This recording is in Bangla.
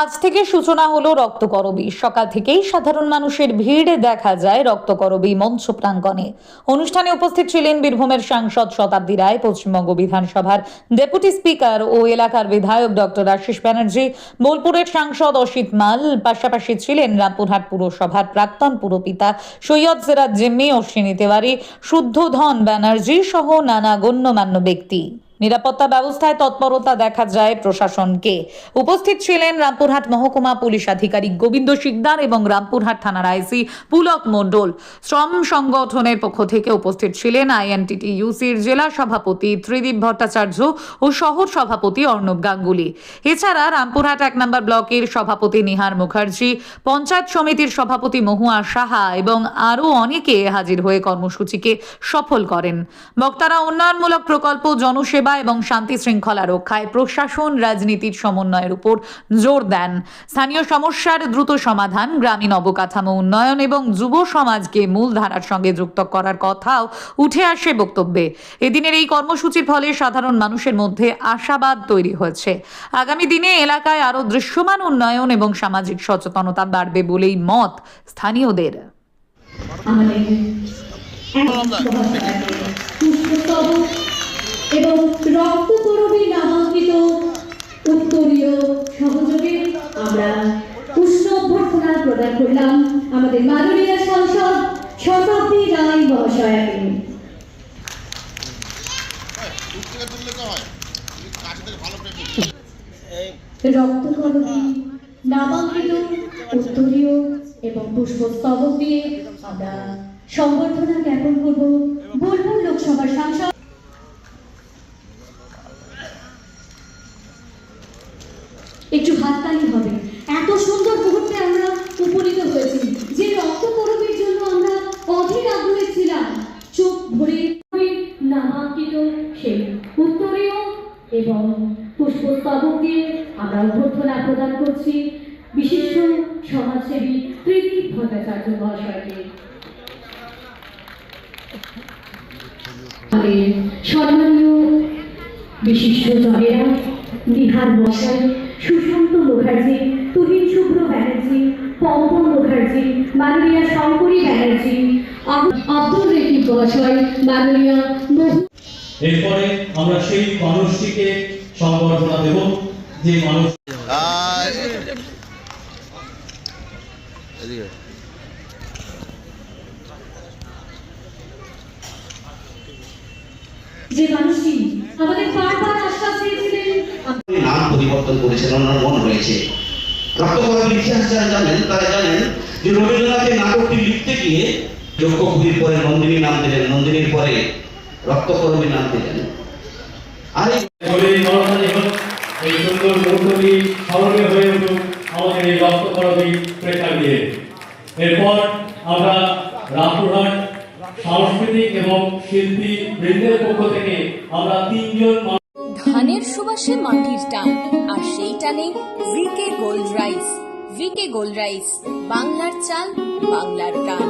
আজ থেকে সূচনা হলো রক্তকরবী। সকাল থেকেই সাধারণ মানুষের ভিড় দেখা যায় রক্তকরবী মঞ্চ প্রাঙ্গণে। অনুষ্ঠানে উপস্থিত ছিলেন বীরভূমের সাংসদ শতাব্দী রায়, পশ্চিমবঙ্গ বিধানসভার ডেপুটি স্পিকার ও এলাকার বিধায়ক ডক্টর আশিস ব্যানার্জি, বোলপুরের সাংসদ অসিত মাল, পাশাপাশি ছিলেন রামপুরহাট পুরসভার প্রাক্তন পুরপিতা সৈয়দ সিরাজ জিম্মি অশ্বিনী তেওয়ারি শুদ্ধধন ব্যানার্জি সহ নানা গণ্যমান্য ব্যক্তি। নিরাপত্তা ব্যবস্থায় তৎপরতা দেখা যায় প্রশাসনকে। উপস্থিত ছিলেন রামপুরহাট মহকুমা পুলিশ আধিকারিক গোবিন্দ শিকদার এবং রামপুরহাট থানার আইসি পুলক মণ্ডল। শ্রম সংগঠনের পক্ষ থেকে উপস্থিত ছিলেন আইএনটিটি ইউসির জেলা সভাপতি ত্রিদীপ ভট্টাচার্য ও শহর সভাপতি অর্ণব গাঙ্গুলি। এছাড়া রামপুরহাট এক নম্বর ব্লকের সভাপতি নিহার মুখার্জি, পঞ্চায়েত সমিতির সভাপতি মহুয়া সাহা এবং আরও অনেকে হাজির হয়ে কর্মসূচিকে সফল করেন। বক্তারা উন্নয়নমূলক প্রকল্প, জনসেবা এবং শান্তি শৃঙ্খলা রক্ষায় প্রশাসন রাজনীতির সমন্বয়ের উপর জোর দেন। স্থানীয় সমস্যার দ্রুত সমাধান, গ্রামীণ অবকাঠামো উন্নয়ন এবং যুব সমাজকে মূল ধারার সঙ্গে যুক্ত করার কথাও উঠে আসে বক্তব্যে। এদিনের এই কর্মসূচির ফলে সাধারণ মানুষের মধ্যে আশাবাদ তৈরি হয়েছে। আগামী দিনে এলাকায় আরও দৃশ্যমান উন্নয়ন এবং সামাজিক সচেতনতা বাড়বে বলেই মত স্থানীয়দের। আমাদের এক মহাশয়কে পুষ্পস্তবক এবং রক্তকরবী নামাঙ্কিত উত্তরীয় সহযোগে। আমরা উষ্ণ অভ্যর্থনা প্রদান করলাম আমাদের মাননীয় সাংসদ শতাব্দী রায় মহাশয়াকে রক্তকরবী নামাঙ্কিত উত্তরীয় এবং পুষ্পস্তবক দিয়ে আমরা সংবর্ধনা জ্ঞাপন করব। বোলপুর লোকসভার সাংসদ হাততালি হবে। এত সুন্দর মুহূর্তে আমরা উপনীত হয়েছি। যে রক্তকরবীর জন্য আমরা অধীর আগ্রহে ছিলাম, চোখ ভরে নামাঙ্কিত সেই উত্তরীয় এবং পুষ্পস্তবক আমরা অভ্যর্থনা প্রদান করছি বিশিষ্ট সমাজসেবী প্রীতি ভট্টাচার্য মহাশয়কে। সম্মানীয় বিশিষ্ট জনেরা, বিহার মশাই সুশান্ত মুখার্জি তুহিন শুভ্র ব্যানার্জি পম্পন মুখার্জি মাননীয় শঙ্করী ব্যানার্জি আব্দুল রকিব মহাশয় মাননীয় এরপরে আমরা সেই মানুষটিকে সংবর্ধনা দেব যে মানুষ যে মানুষটি আমাদের নাম পরিবর্তন করেছেন, ওনার মন হয়েছে ইতিহাস যারা জানেন, তারা জানেন যে রবীন্দ্রনাথের নাটকটি লিখতে গিয়ে পরে নন্দিনী নাম দিলেন, নন্দিনীর পরে নাম দিলেন। এরপর আমরা রামপুরহাট সাংস্কৃতিক এবং শিল্পী বৃন্দের পক্ষ থেকে আমরা তিনজন সুবাসে মাটির টান, আর সেই টানে VK gold rice VK gold rice বাংলার চাল, বাংলার গান